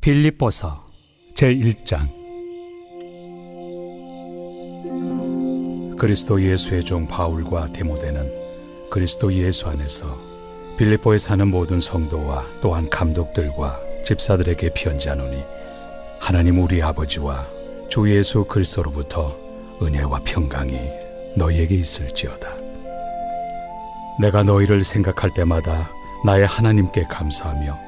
빌립보서 제1장 그리스도 예수의 종 바울과 디모데는 그리스도 예수 안에서 빌립보에 사는 모든 성도와 또한 감독들과 집사들에게 편지하노니 하나님 우리 아버지와 주 예수 그리스도로부터 은혜와 평강이 너희에게 있을지어다. 내가 너희를 생각할 때마다 나의 하나님께 감사하며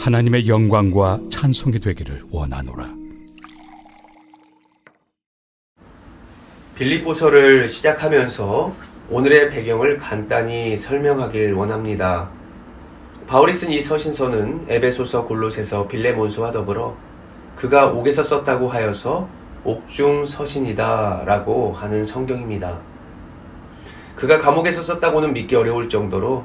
하나님의 영광과 찬송이 되기를 원하노라. 빌립보서를 시작하면서 오늘의 배경을 간단히 설명하길 원합니다. 바울이 쓴 이 서신서는 에베소서, 골로새서, 빌레몬서와 더불어 그가 옥에서 썼다고 하여서 옥중 서신이다라고 하는 성경입니다. 그가 감옥에서 썼다고는 믿기 어려울 정도로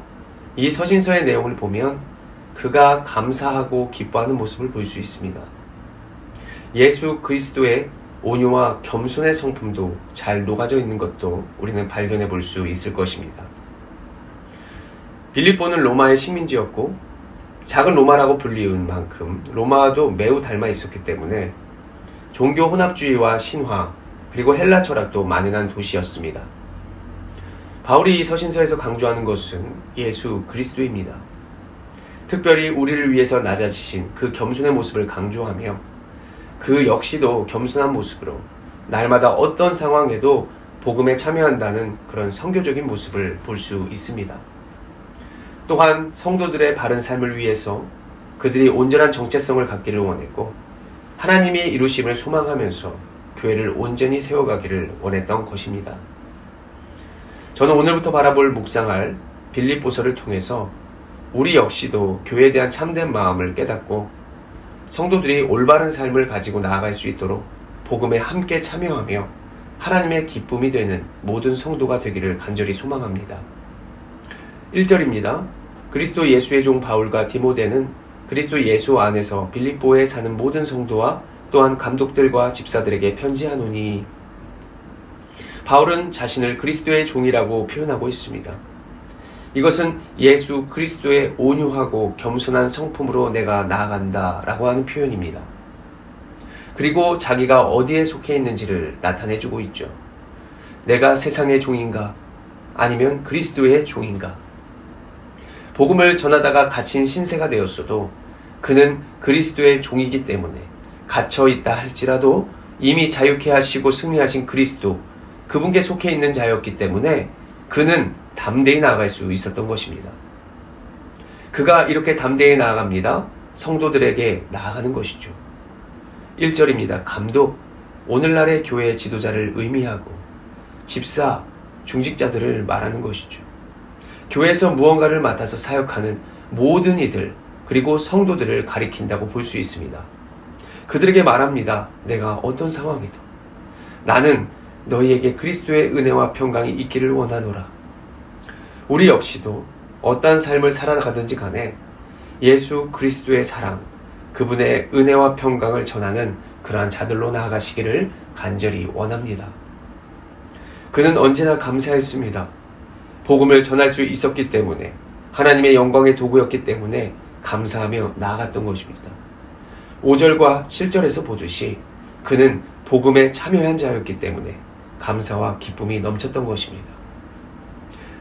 이 서신서의 내용을 보면 그가 감사하고 기뻐하는 모습을 볼 수 있습니다. 예수 그리스도의 온유와 겸손의 성품도 잘 녹아져 있는 것도 우리는 발견해 볼 수 있을 것입니다. 빌립보는 로마의 식민지였고 작은 로마라고 불리운 만큼 로마와도 매우 닮아 있었기 때문에 종교 혼합주의와 신화 그리고 헬라 철학도 만연한 도시였습니다. 바울이 이 서신서에서 강조하는 것은 예수 그리스도입니다. 특별히 우리를 위해서 낮아지신 그 겸손의 모습을 강조하며 그 역시도 겸손한 모습으로 날마다 어떤 상황에도 복음에 참여한다는 그런 성교적인 모습을 볼 수 있습니다. 또한 성도들의 바른 삶을 위해서 그들이 온전한 정체성을 갖기를 원했고 하나님의 이루심을 소망하면서 교회를 온전히 세워가기를 원했던 것입니다. 저는 오늘부터 바라볼 묵상할 빌립보서를 통해서 우리 역시도 교회에 대한 참된 마음을 깨닫고 성도들이 올바른 삶을 가지고 나아갈 수 있도록 복음에 함께 참여하며 하나님의 기쁨이 되는 모든 성도가 되기를 간절히 소망합니다. 1절입니다. 그리스도 예수의 종 바울과 디모데는 그리스도 예수 안에서 빌립보에 사는 모든 성도와 또한 감독들과 집사들에게 편지하노니 바울은 자신을 그리스도의 종이라고 표현하고 있습니다. 이것은 예수 그리스도의 온유하고 겸손한 성품으로 내가 나아간다 라고 하는 표현입니다. 그리고 자기가 어디에 속해 있는지를 나타내주고 있죠. 내가 세상의 종인가? 아니면 그리스도의 종인가? 복음을 전하다가 갇힌 신세가 되었어도 그는 그리스도의 종이기 때문에 갇혀 있다 할지라도 이미 자유케 하시고 승리하신 그리스도, 그분께 속해 있는 자였기 때문에 그는 담대히 나아갈 수 있었던 것입니다. 그가 이렇게 담대히 나아갑니다. 성도들에게 나아가는 것이죠. 1절입니다. 감독, 오늘날의 교회 지도자를 의미하고 집사, 중직자들을 말하는 것이죠. 교회에서 무언가를 맡아서 사역하는 모든 이들, 그리고 성도들을 가리킨다고 볼 수 있습니다. 그들에게 말합니다. 내가 어떤 상황이든. 나는 너희에게 그리스도의 은혜와 평강이 있기를 원하노라. 우리 역시도 어떠한 삶을 살아가든지 간에 예수 그리스도의 사랑, 그분의 은혜와 평강을 전하는 그러한 자들로 나아가시기를 간절히 원합니다. 그는 언제나 감사했습니다. 복음을 전할 수 있었기 때문에 하나님의 영광의 도구였기 때문에 감사하며 나아갔던 것입니다. 5절과 7절에서 보듯이 그는 복음에 참여한 자였기 때문에 감사와 기쁨이 넘쳤던 것입니다.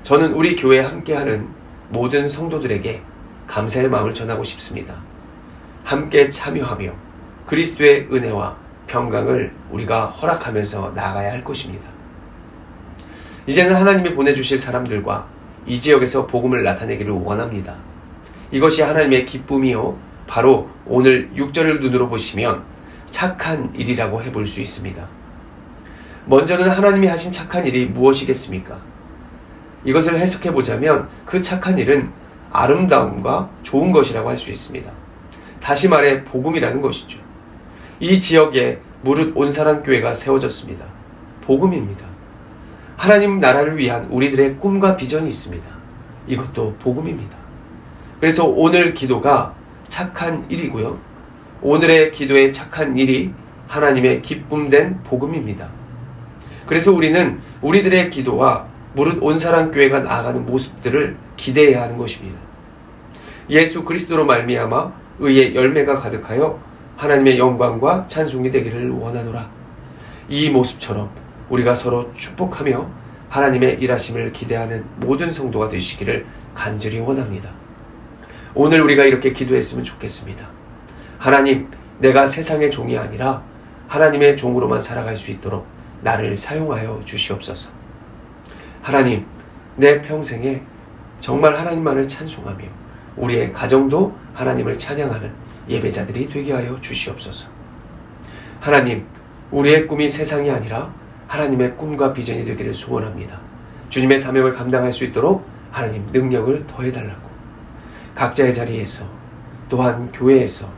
저는 우리 교회에 함께하는 모든 성도들에게 감사의 마음을 전하고 싶습니다. 함께 참여하며 그리스도의 은혜와 평강을 우리가 허락하면서 나아가야 할 것입니다. 이제는 하나님이 보내주실 사람들과 이 지역에서 복음을 나타내기를 원합니다. 이것이 하나님의 기쁨이요. 바로 오늘 6절을 눈으로 보시면 착한 일이라고 해볼 수 있습니다. 먼저는 하나님이 하신 착한 일이 무엇이겠습니까? 이것을 해석해 보자면 그 착한 일은 아름다움과 좋은 것이라고 할 수 있습니다. 다시 말해 복음이라는 것이죠. 이 지역에 무릇 온사람 교회가 세워졌습니다. 복음입니다. 하나님 나라를 위한 우리들의 꿈과 비전이 있습니다. 이것도 복음입니다. 그래서 오늘 기도가 착한 일이고요. 오늘의 기도의 착한 일이 하나님의 기쁨된 복음입니다. 그래서 우리는 우리들의 기도와 무릇 온 사람 교회가 나아가는 모습들을 기대해야 하는 것입니다. 예수 그리스도로 말미암아 의의 열매가 가득하여 하나님의 영광과 찬송이 되기를 원하노라. 이 모습처럼 우리가 서로 축복하며 하나님의 일하심을 기대하는 모든 성도가 되시기를 간절히 원합니다. 오늘 우리가 이렇게 기도했으면 좋겠습니다. 하나님, 내가 세상의 종이 아니라 하나님의 종으로만 살아갈 수 있도록 나를 사용하여 주시옵소서. 하나님, 내 평생에 정말 하나님만을 찬송하며 우리의 가정도 하나님을 찬양하는 예배자들이 되게 하여 주시옵소서. 하나님, 우리의 꿈이 세상이 아니라 하나님의 꿈과 비전이 되기를 소원합니다. 주님의 사명을 감당할 수 있도록 하나님 능력을 더해달라고. 각자의 자리에서 또한 교회에서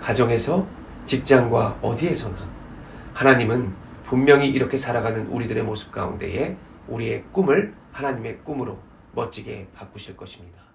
가정에서 직장과 어디에서나 하나님은 분명히 이렇게 살아가는 우리들의 모습 가운데에 우리의 꿈을 하나님의 꿈으로 멋지게 바꾸실 것입니다.